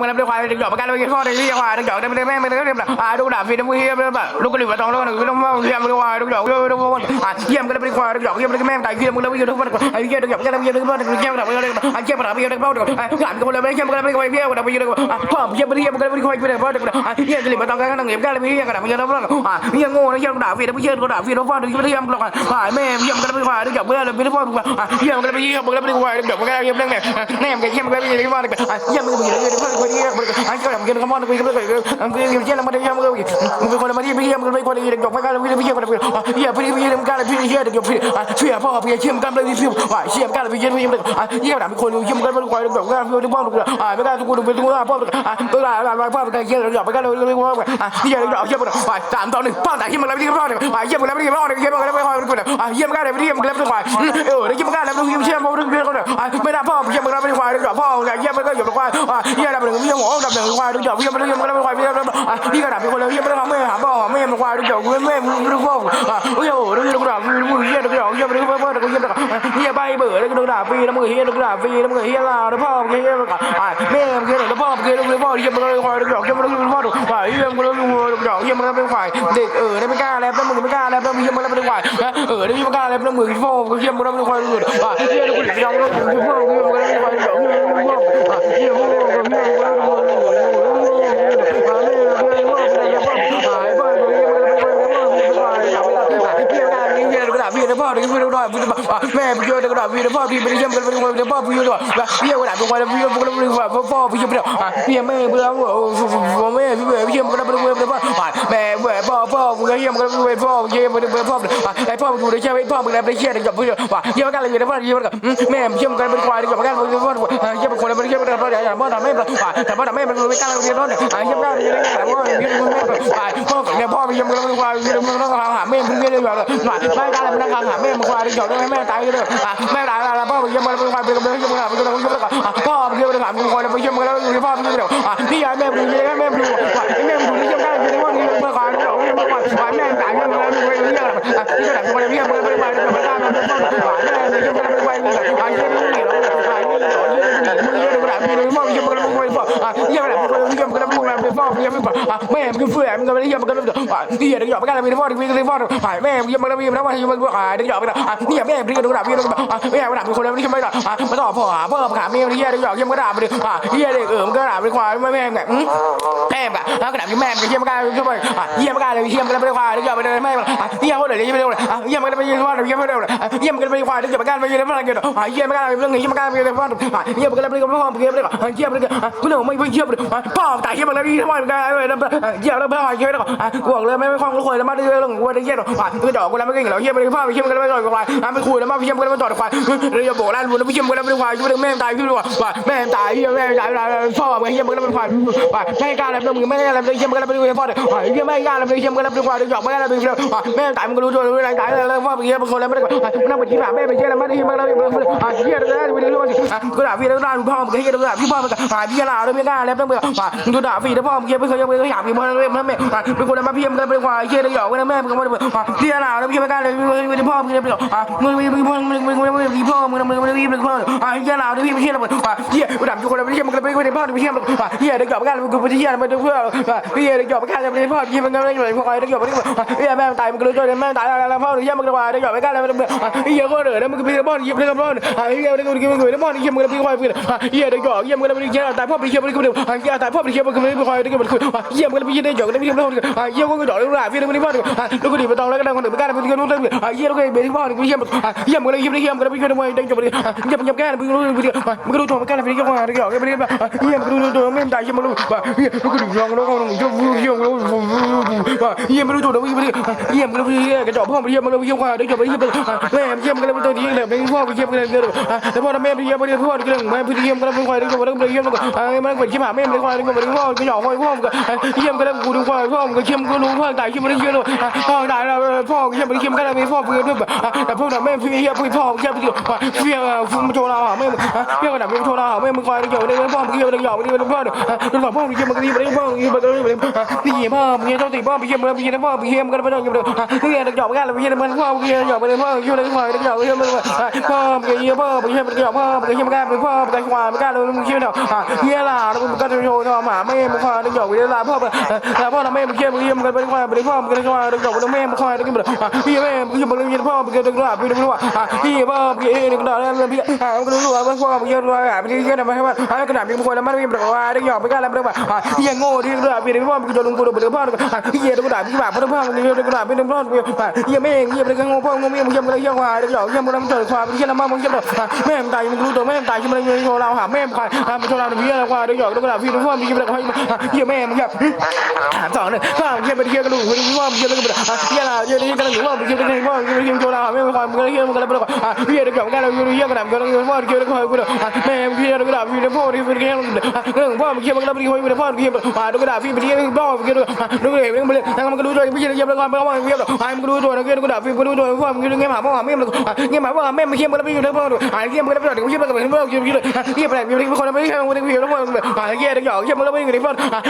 มึงรับด้วยควายดึงดอกประกันเลยข้อดึงที่ควายดึงดอกได้ไม่ได้แม่ไม่ได้เรียบร้อยอ่าดูดาบฟีนมือเฮียแบบลูกกระดิ่งมาตองแล้วหนึ่งต้องมาเฮียมึงควายดึงดอกเฮียดึงดอกอ่าเฮียมก็ได้เป็นควายดึงดอกเฮียมึงก็แม่ตายเฮียมึงแล้วเฮียดึงดอกไอ้เฮียดึงดอกเฮียดึงดอกเฮียดึงดอกเฮียดึงดอกเฮียดึงดอกไอ้เฮียมึงรับเฮียดึงดอกไอ้หลานคนไม่เฮียมึงก็ได้เป็นควายเฮียมึงรับเฮียดึงดอกอ่าพ่อเฮียมึงเฮียมึงก็ได้เป็นควายเฮียดึงดอกอ่าเฮียกระดิ่งมาตองกันนั่งเงียบกันเลยเฮียกระดิ่งเฮียดึงดอกอ่าเฮียโง่นะเฮียดาบฟีน้ำเฮียดึงดอกฟีน้ำฟ้าดเฮียมึงหลอกอ่าแม่เฮียมึงก็ได้เป็นควายดึงดอกเพื่อนเลยไม่ได้พ่ออ่าเฮียมึงก็ได้เป็นเฮียมึงก็ได้เป็นควายดึงดอกมึงก็ได้เฮียดึงดอกแม่มึงเฮียมึงก็ได้เป็นเฮียดึงดอกอ่าเฮียมึงเป็นเฮียดึงดอกเฮียมึงอ่าเฮียมึงก็ได้เป็นควายดึงดอกมึงเป็นเฮียมึงเฮียมึงมึงเป็นคนมาที่เฮียมึงเป็นคนเฮียดึงดอกไม่กล้าเลยเฮียมึงเฮียพี่พี่มึงกล้าเลยพี่เฮียดึงดอกพี่เชื่อพ่อพี่เชื่อมึงกล้าเลยพี่ว่าเชื่อมึงกล้าเลยพี่เฮียพี่มึงเฮียด่าเป็นคนเฮียมึงกล้าเป็นควายดึงดอกกล้าพี่ดึงพ่อดึงอ่าไม่กล้าทุกคนเป็นทุกคนพ่ออ่าตัวด่าด่าพ่อเป็นเฮียดึงดอกไม่กล้าเลยเลยพ่ออ่าเฮียดึงดอกเฮียมึงไปสามต่อหนึ่งพ่อด่าเฮียมึงแล้วพี่พ่อเนี่ยอ่าเฮียมึงแล้วพี่พ่อเนี่ยเฮียมึงแล้วไม่พ่อเป็นคนอ่าเฮียมึงกล้าเลยพี่เฮียมึงแล้วเป็นควายเออเฮียมึงกล้าแล้วพี่เชื่อพ่อเป็นคนอ่าไม่ได้พ่อเฮียมึงแล้วเป็นควายดึงดอกพ่อเฮียมึงก็อยู่เป็นควายอ่าเฮียด่าเป็นเฮียหัวดับเดือดควายดึงดอกเฮียมึงเฮียมึงแล้วเป็นควายพี่อ่าพี่ก็ด่าเป็นคนแล้วเฮียมึงแล้วแม่หาบ่อแม่เป็นควายดึงดอกแม่มึงดึงพ่ออ่าเฮียโอ้ดึงดอกมึงเฮียดึงดอกเฮียมึงดึงพ่อพ่อดึงเฮียดึงเฮียใบเบื่อดึงดอกฟรีแล้วมึงเฮียกระดับฟีแล้วมึงเฮียลาวแล้วพ่อมึงเฮียอ่าแม่มึงเฮียแล้วพ่อมึงเฮียดึงพ่อเฮียมึงแล้วควายดึงดอกเฮียมึงแล้วพ่อดึงควายเฮี แล้วเป็นฝ่ายเด็กเออได้ไม่กล้าแล้วแล้วมึงไม่กล้าแล้วแล้วเฮียมึงแล้วเป็นฝ่ายเออได้ไม่กล้าแล้วแล้วมึงพ่อเฮียมึงแล้วเป็นฝ่ายดึงอ่าเฮียดึงดอกแล้วพ่อเฮียมึงแล้วเป็นฝ่ายดึงดอกเฮียมึงแล้วพ่อเฮียมึงแล้วเฮียมึงแพ่อที่พี่ด้วยแม่พี่ด้วยก็พี่พ่อพี่ไม่ได้เยี่ยมกันเป็นคนเดียวพ่อพี่ด้วยพี่ก็ได้เป็นคนพี่ก็ได้เป็นคนพ่อพี่ไม่ได้พี่แม่เบื่อแม่พี่เบื่อพี่เยี่ยมกันเป็นคนเป็นพ่อแม่เบื่อพ่อพ่อมึงเยี่ยมกันเป็นพ่อเยี่ยมกันเป็นพ่อไอ้พ่อมึงดูได้แค่พ่อมึงแล้วได้แค่ได้กับพี่ว่าเยี่ยมกันเลยพ่อเยี่ยมกันแม่เยี่ยมกันเป็นควายกับกันเป็นพ่อเยี่ยมคนเป็นเยี่ยมกันพ่ออย่างพ่อทำแม่แต่พ่อทำแม่มันไม่กล้าเรียนพ่อเยี่ยมกันเยี่ยมกันพ่อเยี่ยมกันพ่อเนี่ยพ่อเยี่ยมกันเป็นควายเยี่ยมกันต้องหาแม่มึงเยี่ยแบบไม่กล้าเลยไม่กล้าหาแม่มึงควายที่เกี่ยวด้วยแม่ตายเลยแม่ตายแล้วพ่อเยี่ยมกันเป็นควายเป็นกันเยี่ยมกันเป็นกันเยี่ยมกันพ่อเยี่ยมกันมึงควายไปเยี่ยมกันแล้วพ่อเยี่ยมกันพี่แม่มึงเยี่ยมแม่มึงดูแม่มึงดูเยี่ยมกันเยี่ยมกันเยี่ยมกันควายเยี่ยมกันควายแม่ตายเยี่ยมกันแล้วมึงเยี่ยมกันที่กระดาษควายเยี่ยมกันเป็นควายเป็นกันเป็นพ่อแม่เยี่ ยเป็นพ่อเยี่มกันแม่มึงเฟื่อยมึงก็ไม่ได้เยี่ยมกันเป็นพี่เด็กหยอกกันเป็นพ่อเด็กเป็นพ่อแม่เยี่ยมกันเยี่ยมกันว่าเยี่ยมกันเด็กหยอกไปนี่แม่พี่ก็ดูด่าพี่ก็แม่ด่าเป็นคนแล้วนี่ไม่ด่ามาต่อพ่อพ่อขาแม่เยี่ยเด็กหยอกเยี่ยมก็ด่าไปดิเยี่ยเด็กเออมันก็ด่าเป็นควายแม่แม่แบบแม่แบบแล้วก็ด่าพี่แม่เยี่ยมกันเยี่ยมกันเยี่ยมกันเลยเยี่ยมกันเป็นควายเด็กหยอกไปเลยแม่เยี่ยมกันเลยเยี่ยมกันเลยเยี่ยมกันไปเยี่ยมกันเยี่ยมกันเลยเยี่ยมกันเป็นควายเด็กหยอกกันไปเยี่ยมกันเยวเยี่ยมกันเรื่องเยี่ยมกันเป็นพ่อเยี่ยมกันเป็นพ่อเยี่ยมกันเยี่ยมกันคุณหนูไม่เยี่ยมเลยพ่อตายเยี่ยมกันแล้วนี่ทำไมกันเยี่ยมแล้วเพื่อเยี่ยมแล้วกูบอกเลยไม่ไม่คล่องกูคุยแล้วมาเรื่องกูได้เยี่ยมหรอกกูดอกกูแล้วไม่เก่งหรอกเยี่ยมเลยพ่อเยี่ยมกันแล้วไม่ต่อยควายไม่คุยแล้วมาเยี่ยมกันแล้วไม่ต่อยควายเราจะบอกแล้วรู้แล้วเยี่ยมกันแล้วไม่ควายกูเรื่องแม่ตายพี่รู้ว่าแม่ตายพี่แม่ตายพ่อมึงเยี่ยมกันแล้วเป็นควายแม่กล้าแล้วมึงแม่กล้าแล้วเยี่ยมกันแล้วเป็นพ่อเด็กเยี่ยมแม่กล้าแล้วเยี่ยมกันแล้วเป็นควายเด็กหยอกแม่แล้วเป็นแม่ตายมึงก็รู้ตัวรู้อะไรตายแล้วพ่อมึงเยี่ยมคนแล้วไม่ได้นั่งบนที่ผาแม่ไปเยี่ยมแล้วไม่ได้เยี่ยมแล้วเยี่ยมแล้วไม่ได้รู้ว่ากูด่าพี่แล้วด่าพ่อมึงก็เยี่ยมแล้วพี่พ่อมึงก็หาพี่ลาแล้วไม่กล้าแล้วต้องเบื่อกูด่าพี่แล้วพ่อมึงเยี่ยไม่เคยยังไม่เคยหาพี่พ่อเลยแม่เป็นคนมาพี่มึงเป็นควายเยี่ยมแล้หยอกแม่แม่มึงก็ไม่ได้พี่ลาแล้วพี่ไม่กล้าเลยไม่ได้พ่อมึงเยี่ยมแล้วมึงมึงพ่อมึงมึงมึงมึงพ่อมึงมึงมึงพี่มึงพ่อเยี่ยมแล้วพี่ไม่เยี่ยมแล้วเยี่ยกูด่าพี่คนแล้วไม่เยี่ยมมึงก็ไม่ได้พ่อไม่เยี่ยมเยี่ยเด็กหยอกกันกูไม่เยี่ยมมันเพื่อพี่เด็กหยอกกันไม่ได้พ่อพี่มึงก็ไม่ได้พ่อเด็กหยอกไม่ได้เยี่ยแม่ตายมึงก็รู้ตัวแม่ตายแล้วพ่อเยี่ยมมึงก็ว่าเด็กหยอกไม่กล้าแล้วเยี่ยก็เหนื่อยแล้วมึงก็พี่พ่อเยี่ยมเลยพ่อเยี่ยเด็กมึงก็เหนื่อยแล้วพ่อเยี่ยมมึงก็พี่ควายพี่เยี่ยเด็กหยอกเยี่ยมมึงก็ไม่ได้เยี่ยตายพ่อไปเยี่ยมมึงก็ไม่ได้เยี่ยตายพ่อไปเยี่ยมมึงก็ไม่ได้ควายเด็กมึงเยี่ยมมึงก็ไม่ยินได้หยอกได้ไม่ยี่ยมแล้เยี่ยมก็หยอกแล้วพี่มึงไม่ได้พ่อลูกก็ดีไปตองแล้วก็ได้คนอื่นไม่กล้ามึงก็รู้ได้เยี่ยลูกก็ไม่ได้พ่อเยี่ยมเยี่ยมมึงเลยเยี่ยมเยี่ยมก็ไม่ยินได้ไม่ได้จบเลยเยี่ยมเยี่ยมแก่ไมึงรู้มึงมึงรู้ตัวมึงแก่ไม่ได้เยี่ยมเด็กหยอกไม่ได้เยี่ยมรู้ตัวไม่ได้เยี่ยมรู้เยี่ยลูกก็ดีลองแล้วก็เยี่ยมเยี่ยมรู้เยี่ยมรู้ตัวแล้วเยี่ยมเยี่ยมรู้เยี่ยมกระจอกพ่อไปเยี่ยมรู้เยี่ยมควายเด็กหยอกเยี่ยมแม่เยี่ยมก็เลยตัวนี้เลยไม่พ่อไปเยี่ยมก็เลยเยอะแต่พ่อแม่ไปเยี่ยมไม่ได้พ่อก็เลยแม่พี่เยี่ยมก็เลยควายเด็กหยอกก็เลยเยี่ยมก็มันเป็นขี้หมหาแม่เลยควายเด็กหยอกก็เลยพ่อก็หยอกควายพ่อก็เยี่ยมก็เลยกูดูควาพ่อก็เยี่ยมก็รู้พ่อตายเยี่ยมไม่ได้เยี่ยมพ่อตายแล้วพ่อเยี่ยมไม่ได้เยี่ยมก็เลยมีพ่อเพื่อนด้วยแต่พ่อแม่พี่เยี่ยมพี่พ่อเยี่ยมพี่เยี่ยมฟุ้งโจราแม่เยี่ยมกระดาษไม่โจราแม่มึงควายเด็กหยอกได้พ่อเยี่ยมเด็กหยอกไม่ได้พ่อดูพ่อพ่อเยี่ยมก็ดีไม่ได้พ่อพ่อมึงมาเลยพี่พ่อมึงเจ้าตีพ่อพี่เมื่อพี่พ่อพี่มันก็ไม่ต้องอยู่เลยพี่เด็กหยอกกันพี่มันพ่อพี่หยอกไปเลยพ่ออยู่ในพ่อเด็กหยอกพี่มันพ่อมึงเยี่ยพ่อพี่มันหยอกพ่อมึงเยี่ยมกันพ่อมึงควายมึงกันเลยมึงเชื่อเนาะเฮียล่ะมึงก็จะโชว์เนาหาแม่มึงควายเด็กหยอกเวลาพ่อแล้วพ่อทำแม่มึงเชื่อมึงเยี่ยมกันเป็นควายเป็นพ่อมึงก็ควายเด็กหยอกเป็นแม่มึงควายเด็กแบบพี่แม่มึงอยู่บนเรียนพ่อมึงก็เด็กหลับพี่เด็กหลับพี่พ่อพี่เด็กหลับแล้วพี่มึงก็รู้ว่าพ่อมึงเยอะเลยอะพี่เยอะนะไม่ให้ว่าให้กระดาษมีคนแล้วมันมีแบบว่าเด็กหยอกไม่กล้าแล้วไม่ได้ว่าพี่ยังโง่ที่เรื่องพี่เด็กพ่อมึงโดนลุงกูโดนเด็กพ่อพี่เยี่ยเด็กหลับพี่แบบพ่อพ่อมึงเยอะเด็กหลับพี่เด็กพ่อพี่ยังไม่เองเยี่ยเด็กโง่พ่อมึงเยี่ยมเยี่ยมเลยเยี่ยมว่าเด็กหยอกเยี่ยมมึงทำเกิดความเยี่ยมมากมึงเยี่ยมเลยแม่ตายมึงรู้ตัวแม่ตายใช่ไหมมึงโชว์เราหาแม่มึงใครมึงโชว์เราเยี่ยมว่าเด็กหยอกเด็กหลับพี่เด็กพ่อมึงเยี่ยมเลยเยี่ยมแม่มึงเยี่ยมสองเนี่ยพ่อมึงเยี่ยมไปเยี่ยมกระดูกพี่พ่อมึงเยี่ยมเลยกระดูกเยี่ยมเราเยี่ยมกระดูกพ่อมึงเยี่ยมเลยพ่อมึงเยี่ยมโชว์เราแม่มึงคอยมึงเยี่ยมมึงกระดูกพี่เด็กของกันเราเยี่ยมกระดาษกันเราพ่อเยี่ยมเลยคอยกูเด้อแม่มึงเยี่ยมกระดาษพี่เด็กพ่อพี่เยี่ยมเรื่องพ่อมึงเยี่ยมกระดาษพี่คอยกูด้อพ่อเยี่ยมมาดูกระดาษพี่ไปเยี่ยมพ่อมึงเยี่ยดูเลยมึงไปเลยทั้งมันก็ดูตัวพี่เยี่ยมเลยพ่อมึงเยี่ยมไอ้มึงดูตัวนะเยี่ยมกระดาษพี่กูดูตัวพ่อมึงเยี่ยมเงี้ยหาพ่อหาแม่มึงเงี้ยหาพ่อแม่มึงเยี่ยมกระดาษพี่อยู่ทั้งพ่อไอ้เยี่ยมกระดาษพี่เยี่ยมกระดาษพี่เยี่ยมเยี่ยมเลยเยี่ยมแบบเยี่ยมคนไม่ใช่คนที่พี่ทั้งพ่อไอ้เยี่ยมเด็กหยอกเยี่ยมกระดาษพี่อยู่ในพ่อกระดาษพี่กูอะไรแต่เยี่ยมกระดาษพี่ทั้งพ่อเยี่ยมกระดาษพี่อยู่ในควายเกี่ยวกันมึงเยี่ยมทั้งพ่อแม่มึงเยี่ยมกระดาษพี่แม่มึงเยี่ยมกระดาษพี่พ่อมึงเยี่ยมกระดาษแม่มึงเยี่ยมพ่อมึงเยี่ยมพ่อมึงเยี่ยมเยี่ยมหยอกไปดิเยี่ยมกระดาษพี่เยี่ยมพ่อมึงเยี่ยมกระดาษเยี่ยมกระดาษพ่อมึงพี่เลยพ่อมึงนั่งคางหาแม่พี่มึงนั่งคางหาแม่มึงหยอกกระดาษพี่พ่อพี่มึงก็ไม่ได้ควายเยี่ยงโง่นะมึงเยี่ยงคนโง่นะมึงควายมึงก็ไม่ได้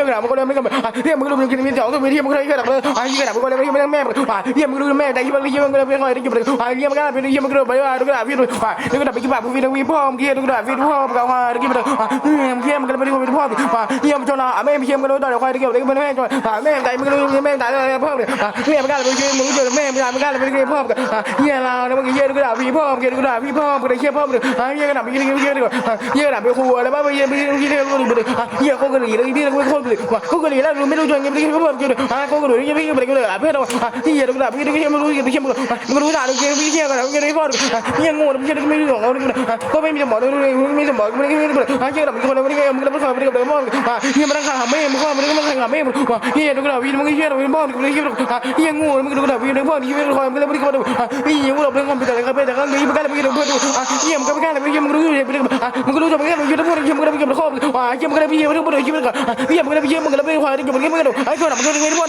มกระดาษมันก็เลยไม่กันเยี่ยมมึงรู้มึงกินมีเจ้าก็มีเยี่ยมมึงเลยกระดาษเลยเยี่ยมกระดาษมันก็เลยไม่ไม่แม่เยี่ยมมึงรู้แม่แต่เยี่ยมเยี่ยมมึงเลยไม่ควายเยี่ยมเลยเยี่ยมกระดาษพี่เยี่ยมมึงรู้ไปว่าดูกระดาษพี่ดูดูกระดาษพี่กี่บาทพี่ดูพี่พ่อมึงเยี่ยมดูกระดาษพี่ดูพ่อมึงก็ว่าดูกี่บาทเยี่ยมเยี่ยมกันไม่ได้พ่อเยี่ยมจนละแม่เยี่ยมกันรู้ต่อเดี๋ยวควายเกี่ยวเด็กแม่จนแม่ใจมึงรู้แม่ตายเลยพ่อเลยเยี่ยมกันเลยมึงเจอแม่มึงมึงกันเลยไม่ได้พ่อเยี่ยเราเนี่ยมึงเยี่ยดูกระดาษพี่พ่อมึงเยี่ยดูกระดาษพี่พ่อมึงได้เยี่ยพ่อมึงเยี่ยกระดาษพี่เยี่ยเยี่ยดีกว่าเยี่ยกระดาษไปครัวแล้วบ้าไปเยี่ยไปเยี่ยเยี่ยก็ดีไปเลยเยี่ยโคกระดิ่แล้วพี่แล้วโคกระดิ่ว่าโคกระดิ่แล้วไม่รู้จนยังไม่ได้พ่อมึงเลยโคกระดิ่งยังไม่ได้เลยเพื่อนเราเยี่ยดูกระดาษพี่เยี่ยไม่รู้เยี่ยเยี่ยมึงมึงรู้ด่าดูเยี่ยพี่เยี่ยกันแล้วเยี่ยพ่อเยี่ยงูมึงเยี่ยไม่รู้ของเราก็ไม่มีสมองเลยไม่มีสมองไม่ได้ไม่ได้เยเยี่ยกระดาษมีคนไม่ได้มึงแล้วไม่เคยไม่ได้เลยพ่อเยี่ยมันตั้งขาแม่มึงพ่อมึงก็มันตั้งขาแม่มึงเยี่ยดูกระดาษพี่มึงเยี่ยเราเป็นพ่อมึงเยี่ยเยี่ยงูมึงดูกระดาษพี่ดูพ่อเยี่ยไม่คอยมึงแล้วไม่ได้คนดูลบเยี่ยงูเราเป็นคนเป็นแต่ละเป็นแต่ละนี้มึงก็เลยไม่ได้เพื่อนดูเยี่ยมก็ไม่ได้าเลยเยี่ยมมึงรู้เยี่ยมึงก็รู้จะมึงเยี่ยมเยี่ยมพ่อเยี่ยมมึงก็ไม่เยี่ยมข้งครอบอะเยี่ยมก็เลยพี่เยี่ยมทุกคนเยี่ยมก็เยี่ยมก็เลยพี่เยี่ยมมึงก็เลยไม่ควายเยี่ยมมึงก็ไม่ดูไอ้คนมึงก็เลยไม่พ่อ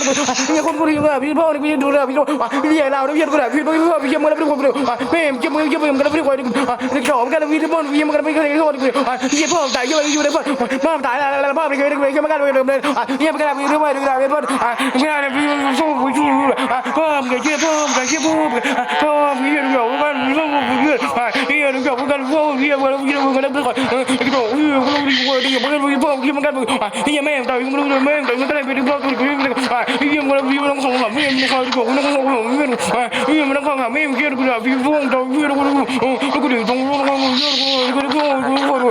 เยี่ยมคนกูเยี่ยมพี่พ่อเนี่ยพี่ดูเลพี่ดูพี่เยี่ยมเราเยี่ยมก็เลยพี่พ่อพี่เยี่ยมมึงก็เลยไม่คนดูแม่เยี่ยมมึงเยี่ยมก็เลยไม่ควายเด็กสองก็เลยพี่พ่อพี่เยี่ยมก็เลยไม่เคยเข้าดูเยี่ยมพ่อตายเยี่ยมอยู่ในพ่อพ่อตายแล้วพ่อไม่เคยได้เยี่ยมก็เลยเดิมเลยอะเยี่ยมก็เลยพี่ด้วยดูแลพ่ออะไม่ได้พี่สู้พี่สู้พ่อมึงเยี่ยมพ่อมึงเยี่ยมพ่อพ่อพี่เยี่ยมอยู่บ้านพ่อมึงเยี่ยมเยี่ยมอยู่กันพ่อเยี่ยมกันเยี่ยมกันแล้วก็ ไอ้ตัวเยี่ยมก็รู้ดีกว่าดีมึงก็รู้พ่อเยี่ยมกันมึงเยี่ยมแม่ตายมึงรู้แม่ตายมึงก็เลยไปดูพ่อตัวกูเยี่ยมกันเยี่ยมกันเยี่ยมต้องส่งหาแม่มึงคอยดูกูต้องส่งหาแม่เยี่ยมต้องส่งหาแม่มึงเยี่ยมกูพี่พ่อตายเยี่ยมกูกูกูดีตรงกูกูเยี่ยมกูกูกูกูกู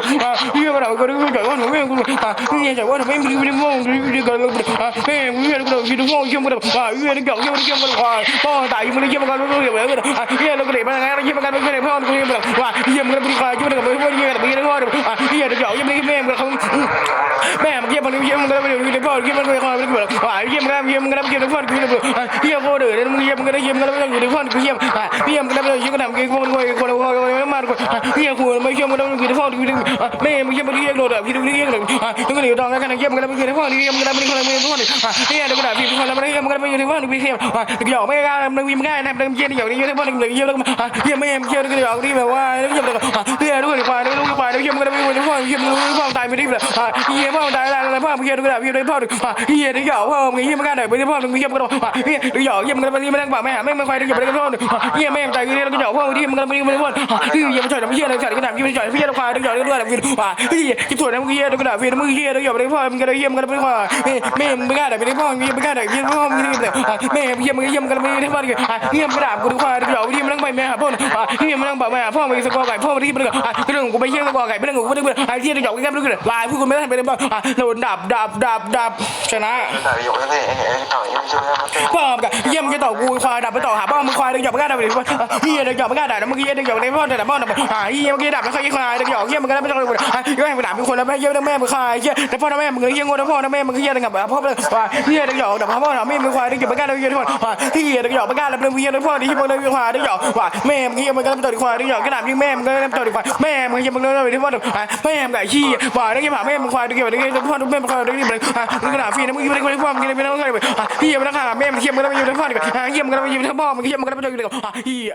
เยี่ยมกันก็รู้จักว่าแม่กูเยี่ยมจักว่าแม่มึงพี่พ่อพี่พี่กันแม่มึงเยี่ยมกูพี่พ่อเยี่ยมกูเยี่ยมกันเยี่ยมเยี่ยมกันพ่อตายมึงเยี่ยมกันรู้เยี่ยมกันเยี่ยมกันเลยมันเยี่ยมกันไม่เคยพ่อกูเยี่ยมกันว่าเยี่ยมกันพี่คอยเยี่ยมกันไม่เยี่ยมกันไม่ได้พ่อเยี่ยมกันเยี่ยมกันแม่มึงเขาแม่มึงเยี่ยมกันเยี่ยมกันไม่ได้พ่อเยี่ยมกันไม่คอยไม่ได้ว่าเยี่ยมกันเยี่ยมกันเยี่ยมกันพ่อกูเยี่ยมกันเยี่ยมพ่อเด้อมึงเยี่ยมกันเยี่ยมกันไม่ต้องอยู่ในพ่อกูเยี่ยมเยี่ยมกันไม่ต้องอยู่กันทำกินคนคนคนคนคนมาคนเยี่ยมกูไม่เยี่ยมกันไม่ต้องอยู่ในพ่อกูเยี่ยมแม่มึงเยี่ยมกันเยี่ยมโดดพี่ดูเยี่ยมกันมึงก็อยู่ตรงกันเยี่ยมกันไม่อยู่ในพ่อเยี่ยมกันไม่อยู่ในพ่อเยี่ยมกันพี่คนละไม่เยี่ยมกันไม่อยู่ในพ่อกูเยี่ยมหยอกไม่กล้ามึงวิ่งง่ายนะมึงเยี่ยมหยอกนี่อยู่ในพ่อมึงเยี่ยมแล้วเยี่ยมไม่เยี่ยมเยี่ยมกันหยอกนี่แบบว่าเยี่ยมแล้วเยี่ยมด้วยไปด้วยไปเยี่ยมกันไม่อยู่ในพ่อเยี่ยมพ่อตายไม่ได้เลยเยี่ยมพ่อตายแล้วพ่อมึงเยี่ยมด้วยพี่ด้วยพ่อเยี่ยมหยอกพ่อมึงเยี่ยมกันได้ไม่ได้พ่อมึงเยี่ยมกันเยี่ยมหยอกเยี่ยมกันไม่ได้ป่าแม่แม่ไม่ค่อยได้เยี่ยมกันพ่อเยี่ยมแม่งตายนี่แล้วก็หยอกพ่อที่มึงกันไม่ได้ไม่ได้พ่อเยี่ยมช่วยทำเยี่ยมอะไรจัดกันเยี่ยมช่วยพี่จะควายดูหยอกด้วยพี่ว่าเยี่ยมช่วยนะมึงเยี่ยมกันพี่มึงเยี่ยมหยอกไม่ได้พ่อมึงก็ได้เยี่ยมกันไม่ได้พ่อแม่มึงไม่กล้าได้ไม่ได้พ่อมึงไม่กล้าได้เยี่ยมพ่อมึงนี่เลยแม่เยี่ยมมึงเยี่ยมกันไม่ได้พ่อเยี่ยมกระดาษกูดูควายดูหยอกเยี่ยมทั้งไปแม่หาพ่อเฮียไม่ต้องบอกแม่พ่อมึงสกอไก่พ่อมึงที่เป็นเรื่องกูไปเชี่ยสกอไก่เป็นเรื่องกูไม่ได้เป็นไอ้เชี่ยหยอกแก้มด้วยกันลายพูดกูไม่ได้เป็นบ้างโดนดับดับดับดับชนะต่อยกเลยไอ้ไอ้ต่อยยังช่วยมันเต้นพ่อมึงเยี่ยมจะต่อกูควายดับไปต่อหาพ่อมึงควายเด็กหยอกไม่กล้าดับเลยเฮียเด็กหยอกไม่กล้าด่าเมื่อกี้เด็กหยอกในพ่อแต่พ่อดับหาเฮียเมื่อกี้ดับแล้วใครควายเด็กหยอกเฮียมึงก็ได้ไม่ต้องเลยก็ให้มึงด่าเป็นคนแล้วแม่เยี่ยมแม่มึงควายเฮียแต่พ่อแม่มึงเฮียงงพ่อแม่มึงเฮียเด็กแบบพ่อเลยเฮียเด็กหยอกดับพ่อแม่มึงควายเด็กหยอกไม่กล้าเด็กหยอกเฮียเด็กหยอกไม่กล้าแล้วเป็นเฮียพ่อที่มึงเลยควายเด็กหยอกว่าแม่มึงเฮียมึงก็ได้ต่อควายเด็กหยอกก็ด่ายิ่งแม่มึงก็ได้ต่อควายแม่มึงเฮียมึงเลยที่พ่อแม่มึงไอ้เฮียว่าเด็กหยอกแม่มันควายเด็กหยอกเด็กหยอกพ่อแม่มันควายเด็กหยอกมึงก็ด่าฟีนะมึงไม่ได้คนพ่อมึงไม่ได้คนเฮียมึงต้องฆ่าแม่มันเขียมันก็ได้ไปยืมทั้งพ่อมึงเฮียมันก็ได้ไปยืมทั้งพ่อมึงเฮียมึงก็ไม่ไปยืมทั้งพ่อเฮีย